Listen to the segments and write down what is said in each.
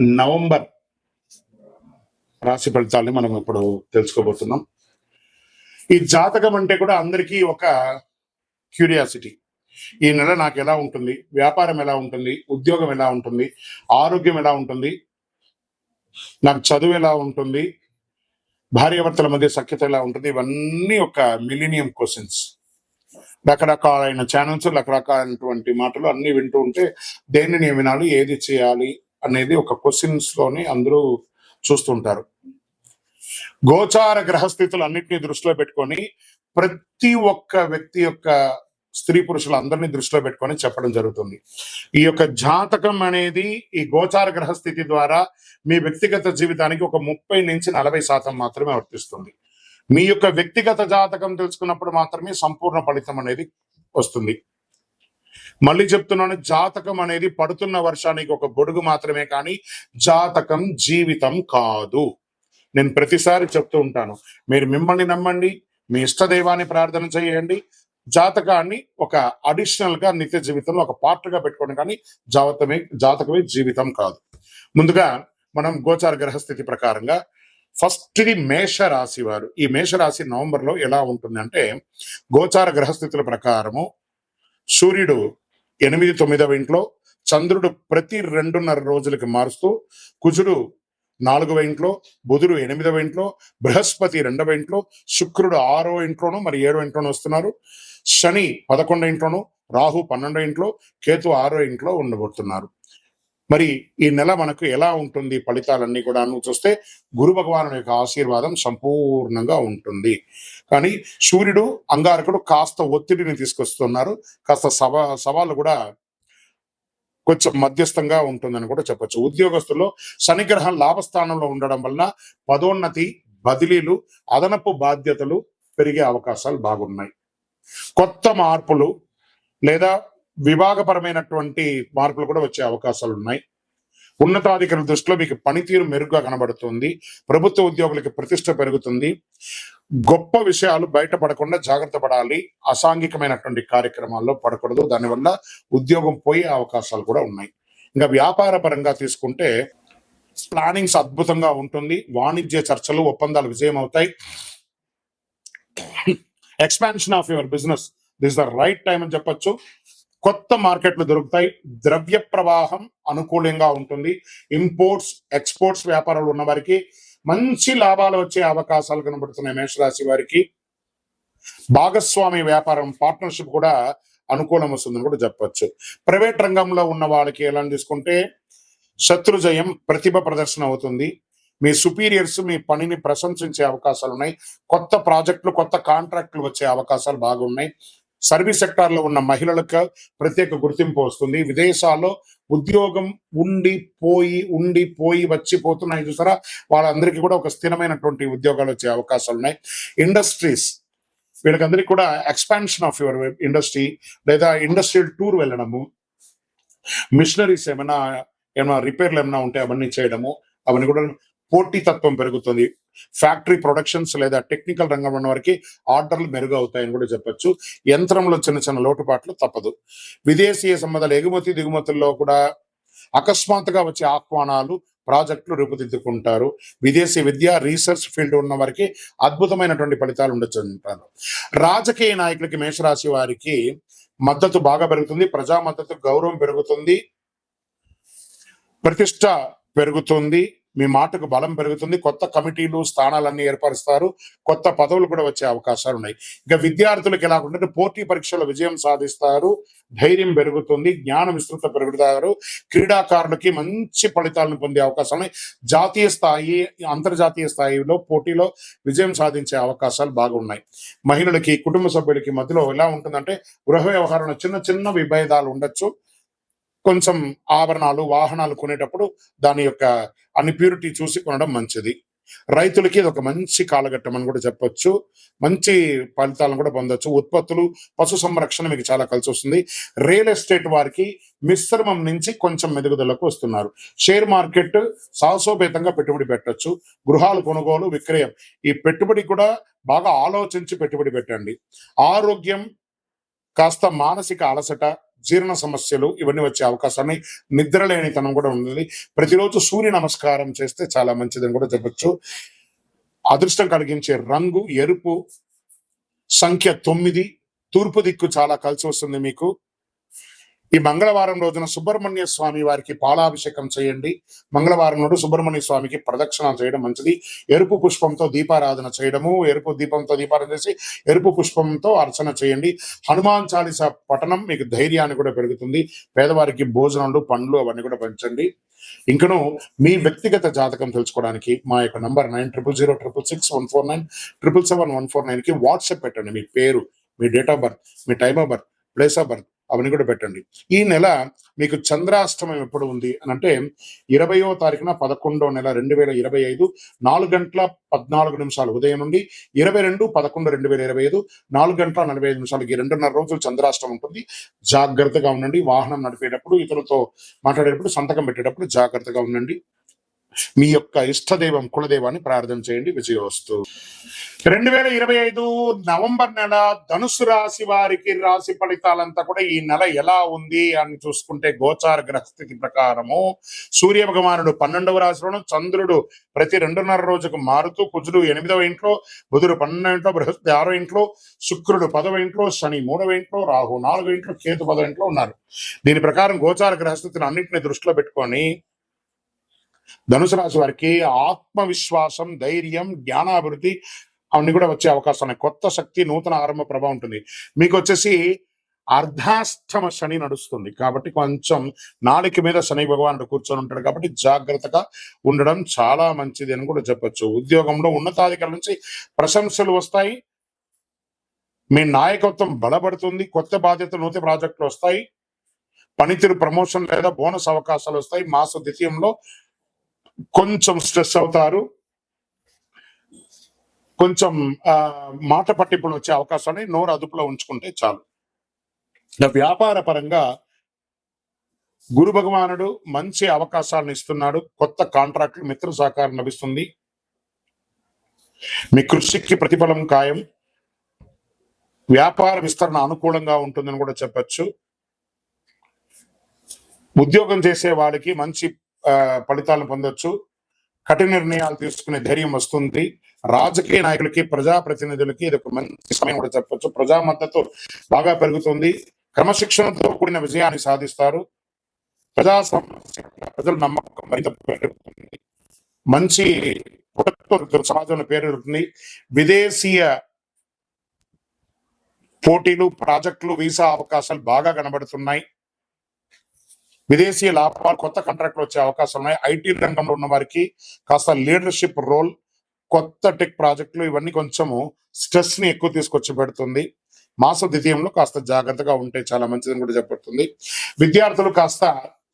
November రాశి ఫలితాలని మనం ఇప్పుడు తెలుసుకోబోతున్నాం. ఈ జాతకం అంటే కూడా అందరికీ ఒక క్యూరియాసిటీ. ఈ నెల నాకు ఎలా ఉంటుంది? వ్యాపారం ఎలా ఉంటుంది? ఉద్యోగం ఎలా ఉంటుంది? ఆరోగ్యం ఎలా ఉంటుంది? నాకు చదువు ఎలా ఉంటుంది? భార్యాభర్తల మధ్య సఖ్యత ఎలా ఉంటుంది? ఇవన్నీ ఒక మిలీనియం క్వశ్చన్స్. రకరకాలైన ఛానల్స్ రకరకాలైనటువంటి మాటలు అన్ని వింటూ ఉంటే దేనిని వినాలి ఏది చేయాలి అనేది ఒక క్వశ్చన్స్లోని అందరూ చూస్తుంటారు. గోచార గ్రహస్థితులు అన్నింటినీ దృష్టిలో పెట్టుకొని ప్రతి ఒక్క వ్యక్తి యొక్క స్త్రీ పురుషులు అందరినీ దృష్టిలో పెట్టుకొని చెప్పడం జరుగుతుంది. ఈ యొక్క జాతకం అనేది ఈ గోచార గ్రహస్థితి ద్వారా మీ వ్యక్తిగత జీవితానికి ఒక ముప్పై నుంచి నలభై శాతం మాత్రమే వర్తిస్తుంది. మీ యొక్క వ్యక్తిగత జాతకం తెలుసుకున్నప్పుడు మాత్రమే సంపూర్ణ ఫలితం అనేది వస్తుంది. మళ్ళీ చెప్తున్నాను జాతకం అనేది పడుతున్న వర్షానికి ఒక గొడుగు మాత్రమే కానీ జాతకం జీవితం కాదు. నేను ప్రతిసారి చెప్తూ ఉంటాను మీరు మిమ్మల్ని నమ్మండి మీ ఇష్టదైవాన్ని ప్రార్థన చేయండి. జాతకాన్ని ఒక అడిషనల్గా నిత్య జీవితంలో ఒక పార్ట్గా పెట్టుకోండి కానీ జాతమే జాతకమే జీవితం కాదు. ముందుగా మనం గోచార గ్రహస్థితి ప్రకారంగా ఫస్ట్ ది మేష రాశి వారు. ఈ మేష రాశి నవంబర్లో ఎలా ఉంటుంది అంటే గోచార గ్రహస్థితుల ప్రకారము సూర్యుడు ఎనిమిది తొమ్మిదవ ఇంట్లో చంద్రుడు ప్రతి రెండున్నర రోజులకి మారుస్తూ కుజుడు నాలుగవ ఇంట్లో బుధుడు ఎనిమిదవ ఇంట్లో బృహస్పతి రెండవ ఇంట్లో శుక్రుడు ఆరో ఇంట్లోనూ మరి ఏడో ఇంట్లోనూ వస్తున్నారు. శని పదకొండో ఇంట్లోనూ రాహు పన్నెండో ఇంట్లో కేతు ఆరో ఇంట్లో ఉండబోతున్నారు. మరి ఈ నెల మనకు ఎలా ఉంటుంది? ఫలితాలన్నీ కూడా చూస్తే గురు భగవాను యొక్క ఆశీర్వాదం సంపూర్ణంగా ఉంటుంది. కానీ సూర్యుడు అంగారకుడు కాస్త ఒత్తిడిని తీసుకొస్తున్నారు. కాస్త సవా సవాళ్ళు కూడా కొంచెం మధ్యస్థంగా ఉంటుందని కూడా చెప్పొచ్చు. ఉద్యోగస్తుల్లో శనిగ్రహం లాభస్థానంలో ఉండడం వల్ల పదోన్నతి బదిలీలు అదనపు బాధ్యతలు పెరిగే అవకాశాలు బాగున్నాయి. కొత్త మార్పులు లేదా విభాగపరమైనటువంటి మార్పులు కూడా వచ్చే అవకాశాలు ఉన్నాయి ఉన్నతాధికారుల దృష్టిలో మీకు పనితీరు మెరుగ్గా కనబడుతుంది. ప్రభుత్వ ఉద్యోగులకి ప్రతిష్ట పెరుగుతుంది. గొప్ప విషయాలు బయటపడకుండా జాగ్రత్త పడాలి. అసాంఘికమైనటువంటి కార్యక్రమాల్లో పడకూడదు. దానివల్ల ఉద్యోగం పోయే అవకాశాలు కూడా ఉన్నాయి. ఇంకా వ్యాపార పరంగా తీసుకుంటే ప్లానింగ్స్ అద్భుతంగా ఉంటుంది. వాణిజ్య చర్చలు ఒప్పందాలు విజయం అవుతాయి expansion of your business this the right time అని చెప్పొచ్చు. కొత్త మార్కెట్లు దొరుకుతాయి. ద్రవ్య ప్రవాహం అనుకూలంగా ఉంటుంది. ఇంపోర్ట్స్ ఎక్స్పోర్ట్స్ వ్యాపారాలు ఉన్న వారికి మంచి లాభాలు వచ్చే అవకాశాలు కనబడుతున్నాయి మేషరాశి వారికి. భాగస్వామి వ్యాపారం పార్ట్నర్షిప్ కూడా అనుకూలం వస్తుందని కూడా చెప్పచ్చు. ప్రైవేట్ రంగంలో ఉన్న వాళ్ళకి ఎలా తీసుకుంటే శత్రుజయం ప్రతిభ ప్రదర్శన అవుతుంది. మీ సుపీరియర్స్ మీ పనిని ప్రశంసించే అవకాశాలు ఉన్నాయి. కొత్త ప్రాజెక్టులు కొత్త కాంట్రాక్టులు వచ్చే అవకాశాలు బాగున్నాయి. సర్వీస్ సెక్టార్లో ఉన్న మహిళలకు ప్రత్యేక గుర్తింపు వస్తుంది. విదేశాల్లో ఉద్యోగం ఉండి పోయి ఉండి పోయి వచ్చి పోతున్నాయి చూసారా? వాళ్ళందరికీ కూడా ఒక స్థిరమైనటువంటి ఉద్యోగాలు వచ్చే అవకాశాలు ఉన్నాయి. ఇండస్ట్రీస్ వీళ్ళకందరికీ కూడా ఎక్స్పాన్షన్ ఆఫ్ యువర్ ఇండస్ట్రీ లేదా ఇండస్ట్రియల్ టూర్ వెళ్ళడము మిషనరీస్ ఏమైనా ఏమైనా రిపేర్లు ఏమైనా ఉంటే అవన్నీ చేయడము అవన్నీ కూడా పోటీతత్వం పెరుగుతుంది. ఫ్యాక్టరీ ప్రొడక్షన్స్ లేదా టెక్నికల్ రంగం ఉన్న వారికి ఆర్డర్లు మెరుగు అవుతాయని కూడా చెప్పొచ్చు. యంత్రంలో చిన్న చిన్న లోటుపాట్లు తప్పదు. విదేశీయ సంబంధాలు ఎగుమతి దిగుమతుల్లో కూడా అకస్మాత్తుగా వచ్చే ఆహ్వానాలు ప్రాజెక్టులు రూపుదిద్దుకుంటారు. విదేశీ విద్య రీసెర్చ్ ఫీల్డ్ ఉన్న వారికి అద్భుతమైనటువంటి ఫలితాలు ఉండొచ్చు అంటారు. రాజకీయ నాయకులకి మేషరాశి వారికి మద్దతు బాగా పెరుగుతుంది. ప్రజా మద్దతు గౌరవం పెరుగుతుంది. ప్రతిష్ట పెరుగుతుంది. మీ మాటకు బలం పెరుగుతుంది. కొత్త కమిటీలు స్థానాలన్నీ ఏర్పరుస్తారు. కొత్త పదవులు కూడా వచ్చే అవకాశాలు ఉన్నాయి. ఇక విద్యార్థులకు ఎలా ఉంటే పోటీ పరీక్షలో విజయం సాధిస్తారు. ధైర్యం పెరుగుతుంది. జ్ఞాన విస్తృత పెరుగుతారు. క్రీడాకారులకి మంచి ఫలితాలను పొందే అవకాశాలు ఉన్నాయి. జాతీయ స్థాయి అంతర్జాతీయ స్థాయిలో పోటీలో విజయం సాధించే అవకాశాలు బాగున్నాయి మహిళలకి కుటుంబ సభ్యులకి మధ్యలో ఎలా ఉంటుందంటే గృహ వ్యవహారంలో చిన్న చిన్న విభేదాలు ఉండొచ్చు. కొంచెం ఆభరణాలు వాహనాలు కొనేటప్పుడు దాని యొక్క అన్ని ప్యూరిటీ చూసి కొనడం మంచిది. రైతులకి ఇది ఒక మంచి కాలఘట్టం అని కూడా చెప్పొచ్చు. మంచి ఫలితాలను కూడా పొందొచ్చు. ఉత్పత్తులు పశు సంరక్షణ మీకు చాలా కలిసి వస్తుంది. రియల్ ఎస్టేట్ వారికి మిశ్రమం నుంచి కొంచెం మెరుగుదలకు వస్తున్నారు. షేర్ మార్కెట్ సాహసోపేతంగా పెట్టుబడి పెట్టచ్చు. గృహాలు కొనుగోలు విక్రయం ఈ పెట్టుబడి కూడా బాగా ఆలోచించి పెట్టుబడి పెట్టండి. ఆరోగ్యం కాస్త మానసిక అలసట జీర్ణ సమస్యలు ఇవన్నీ వచ్చే అవకాశాన్ని నిద్ర లేనితనం కూడా ఉంది ప్రతిరోజు సూర్య నమస్కారం చేస్తే చాలా మంచిదని కూడా చెప్పొచ్చు. అదృష్టం కలిగించే రంగు ఎరుపు సంఖ్య తొమ్మిది తూర్పు దిక్కు చాలా కలిసి వస్తుంది మీకు. ఈ మంగళవారం రోజున సుబ్రహ్మణ్య స్వామి వారికి పాలాభిషేకం చేయండి. మంగళవారం నాడు సుబ్రహ్మణ్య స్వామికి ప్రదక్షిణ చేయడం మంచిది. ఎరుపు పుష్పంతో దీపారాధన చేయడము ఎరుపు దీపంతో దీపారాధన చేసి ఎరుపు పుష్పంతో అర్చన చేయండి. హనుమాన్ చాలీస పఠనం మీకు ధైర్యాన్ని కూడా పెరుగుతుంది. పేదవారికి భోజనాలు పండ్లు అవన్నీ కూడా పంచండి. ఇంకను మీ వ్యక్తిగత జాతకం తెలుసుకోవడానికి మా యొక్క number nine triple zero triple six one four nine triple seven one four నైన్కి వాట్సాప్ పెట్టండి మీ పేరు మీ date of birth me time of birth place of birth. అవన్నీ కూడా పెట్టండి. ఈ నెల మీకు చంద్రాష్టమం ఎప్పుడు ఉంది అని అంటే ఇరవయో తారీఖున పదకొండో నెల రెండు వేల ఇరవై ఐదు నాలుగు గంటల పద్నాలుగు నిమిషాలు ఉదయం నుండి ఇరవై రెండు పదకొండు రెండు వేల ఇరవై ఐదు నాలుగు గంటల నలభై ఐదు నిమిషాలకి రెండున్నర రోజులు చంద్రాష్టమం ఉంటుంది. జాగ్రత్తగా ఉండండి. వాహనం నడిపేటప్పుడు ఇతరులతో మాట్లాడేటప్పుడు సంతకం పెట్టేటప్పుడు జాగ్రత్తగా ఉండండి. మీ యొక్క ఇష్టదైవం కులదైవాన్ని ప్రార్థన చేయండి విజయవస్తు. రెండు వేల ఇరవై ఐదు నవంబర్ నెల ధనుసు రాశి వారికి రాశి ఫలితాలంతా కూడా ఈ నెల ఎలా ఉంది అని చూసుకుంటే గోచార గ్రహస్థితి ప్రకారము సూర్య భగవానుడు పన్నెండవ రాశిలోను చంద్రుడు ప్రతి రెండున్నర రోజుకు మారుతూ కుజుడు ఎనిమిదవ ఇంట్లో బుధుడు పన్నెండవ ఇంట్లో బృహస్పతి ఆరో ఇంట్లో శుక్రుడు పదవ ఇంట్లో శని మూడవ ఇంట్లో రాహు నాలుగో ఇంట్లో కేతు పదవ ఇంట్లో ఉన్నారు. దీని ప్రకారం గోచార గ్రహస్థితిని అన్నింటిని దృష్టిలో పెట్టుకొని ధనుసు రాశి వారికి ఆత్మవిశ్వాసం ధైర్యం జ్ఞానాభివృద్ధి అవన్నీ కూడా వచ్చే అవకాశం ఉన్నాయి. కొత్త శక్తి నూతన ఆరంభ ప్రభావం ఉంటుంది. మీకు వచ్చేసి అర్ధాష్టమ శని నడుస్తుంది. కాబట్టి కొంచెం నాలుక మీద శని భగవానుడు కూర్చొని ఉంటాడు కాబట్టి జాగ్రత్తగా ఉండడం చాలా మంచిది అని కూడా చెప్పొచ్చు. ఉద్యోగంలో ఉన్నతాధికారుల నుంచి ప్రశంసలు వస్తాయి. మీ నాయకత్వం బలపడుతుంది. కొత్త బాధ్యతలు నూతన ప్రాజెక్టులు వస్తాయి. పనితీరు ప్రమోషన్ లేదా బోనస్ అవకాశాలు వస్తాయి. మాస ద్వితీయంలో కొంచెం స్ట్రెస్ అవుతారు. కొంచెం మాట పట్టింపులు వచ్చే అవకాశాన్ని నోరు అదుపులో ఉంచుకుంటే చాలు. వ్యాపార పరంగా గురు భగవానుడు మంచి అవకాశాలను ఇస్తున్నాడు. కొత్త కాంట్రాక్టులు మిత్ర సహకారం లభిస్తుంది. మీ కృషికి ప్రతిఫలం ఖాయం. వ్యాపార విస్తరణ అనుకూలంగా ఉంటుందని కూడా చెప్పచ్చు. ఉద్యోగం చేసే వాళ్ళకి మంచి ఫలితాలను పొందొచ్చు. కఠిన నిర్ణయాలు తీసుకునే ధైర్యం వస్తుంది. రాజకీయ నాయకులకి ప్రజా ప్రతినిధులకి ఇది ఒక మంచి సమయం కూడా చెప్పచ్చు. ప్రజా మద్దతు బాగా పెరుగుతుంది. క్రమశిక్షణతో కూడిన విజయాన్ని సాధిస్తారు. ప్రజా ప్రజల నమ్మకం మరింత పెరుగుతుంది. మంచి సమాజంలో పేరు పెరుగుతుంది విదేశీయ పోటీలు ప్రాజెక్టులు వీసా అవకాశాలు బాగా కనబడుతున్నాయి. విదేశీ లాభాలు కొత్త కాంట్రాక్ట్లు వచ్చే అవకాశాలు ఉన్నాయి. ఐటీ రంగంలో ఉన్న వారికి కాస్త లీడర్షిప్ రోల్ కొత్త టెక్ ప్రాజెక్టులు ఇవన్నీ కొంచెము స్ట్రెస్ని ఎక్కువ తీసుకొచ్చి పెడుతుంది. మాస ద్వితీయంలో కాస్త జాగ్రత్తగా ఉంటే చాలా మంచిదని కూడా చెప్పబడుతుంది. విద్యార్థులు కాస్త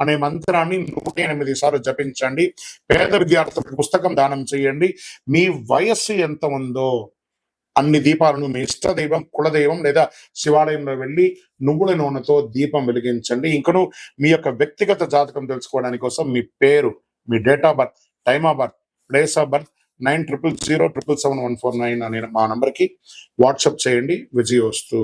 అనే మంత్రాన్ని నూట ఎనిమిది సార్లు జపించండి. పేద విద్యార్థులకు పుస్తకం దానం చేయండి. మీ వయస్సు ఎంత ఉందో అన్ని దీపాలను మీ ఇష్ట దైవం కులదైవం లేదా శివాలయంలో వెళ్ళి నువ్వుల నూనెతో దీపం వెలిగించండి. ఇంకను మీ యొక్క వ్యక్తిగత జాతకం తెలుసుకోవడానికి కోసం మీ పేరు మీ date of birth time of birth place of birth nine triple zero triple seven one four nine అనే మా నంబర్కి వాట్సాప్ చేయండి. విజయ్ వస్తూ